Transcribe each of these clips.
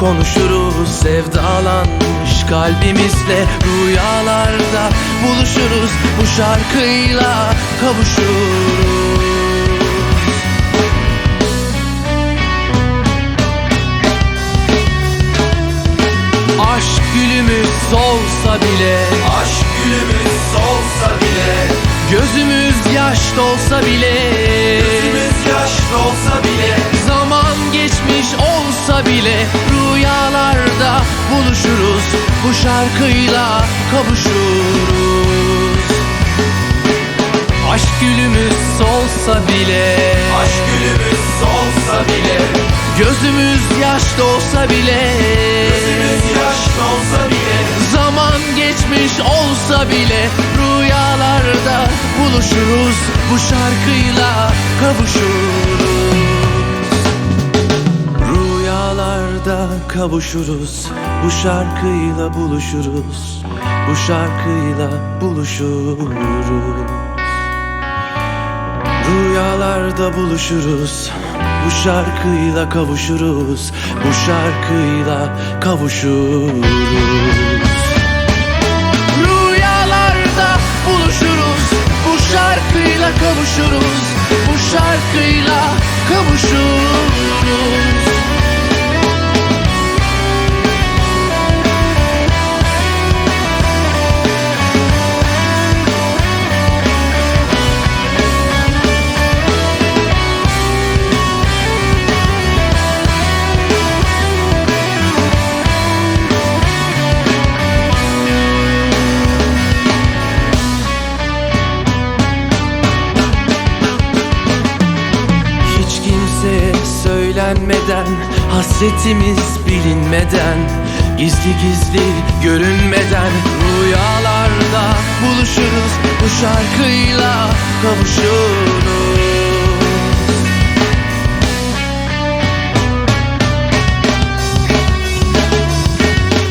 konuşuruz Sevdalanmış kalbimizle rüyalarda buluşuruz Bu şarkıyla kavuşuruz. Aşk gülümüz solsa bile Aşk gülümüz solsa bile Gözümüz yaş dolsa bile Gözümüz yaş dolsa bile bile Rüyalarda buluşuruz. Bu şarkıyla kavuşuruz. Aşk gülümüz solsa bile Aşk gülümüz solsa bile Gözümüz yaş dolsa bile Gözümüz yaş dolsa bile Zaman geçmiş olsa bile Rüyalarda buluşuruz. Bu şarkıyla kavuşuruz Rüyalarda kavuşuruz. Bu şarkıyla buluşuruz. Bu şarkıyla buluşuruz. Rüyalarda buluşuruz. Bu şarkıyla kavuşuruz. Bu şarkıyla kavuşuruz. Kavuşuruz. Bu şarkıyla kavuşuruz söylenmeden Hasretimiz bilinmeden Gizli gizli görünmeden Rüyalarda buluşuruz Bu şarkıyla kavuşuruz.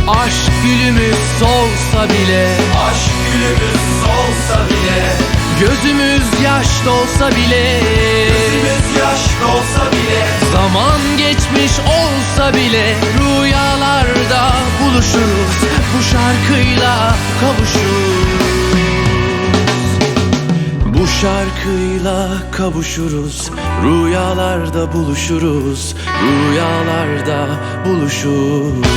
Aşk gülümüz solsa bile Aşk gülümüz solsa bile Gözümüz yaş dolsa bile Gözümüz yaş dolsa bile geçmiş olsa bile Rüyalarda buluşuruz. Bu şarkıyla kavuşuruz. Bu şarkıyla kavuşuruz. Rüyalarda buluşuruz. Rüyalarda buluşuruz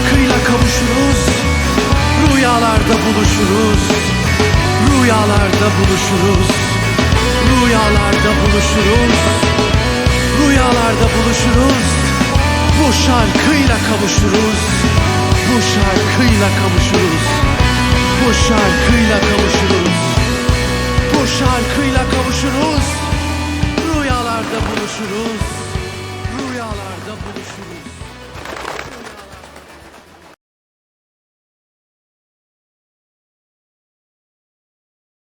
şarkıyla kavuşuruz. Rüyalarda buluşuruz. Rüyalarda buluşuruz. Rüyalarda buluşuruz. Rüyalarda buluşuruz. Bu şarkıyla kavuşuruz. Bu şarkıyla kavuşuruz. Bu şarkıyla kavuşuruz. Bu şarkıyla kavuşuruz. Rüyalarda buluşuruz. Rüyalarda buluşuruz